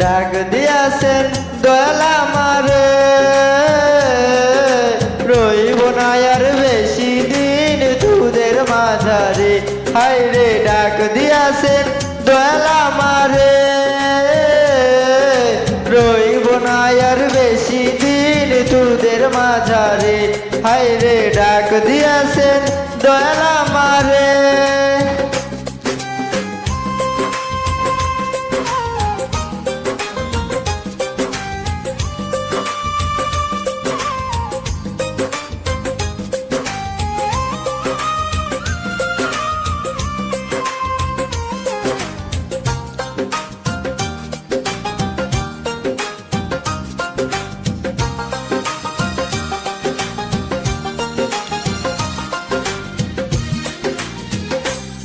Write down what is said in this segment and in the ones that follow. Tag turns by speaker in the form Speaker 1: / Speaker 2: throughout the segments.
Speaker 1: ডাক দিয়াছেন, দয়াল আমারে। রইব না আর বেশি দিন দুধের মাঝারে। হাই রে, ডাক দিয়াছেন, দয়াল আমারে। রইব না আর বেশি দিন দুধের মাঝারে। হাই রে, ডাক দিয়াছেন, দয়াল আমারে।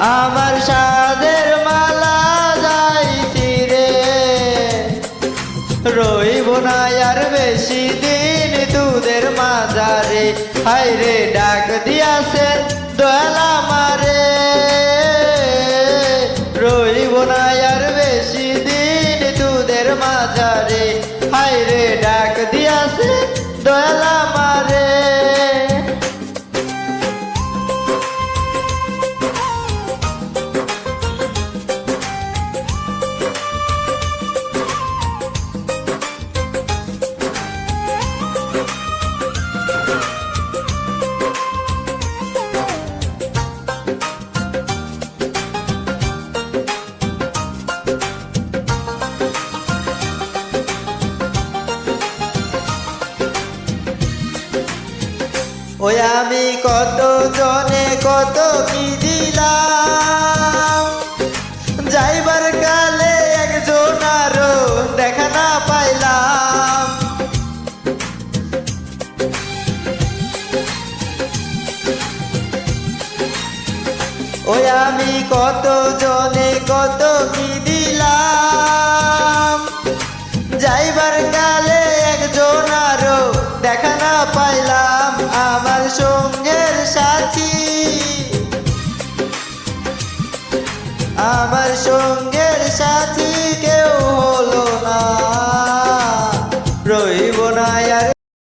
Speaker 1: আমার সাদের মালা যাইছি রে। রইব না আর বেশি দিন দুধের মাজারে। হাই রে, ডাক দিয়াছেন দয়াল আমারে। রইব না আর বেশি দিন দুধের মাজারে। হাই রে, ডাক দিয়াছে দয়াল ওই আমি কত জনে কত কি দিলাম? যাইবার কালে একজন আরও দেখা না পাইলাম। ওই আমি কত জনে কত কি দিলাম? যাইবার কালে একজন আরও দেখা না পাইলাম। আমার সঙ্গের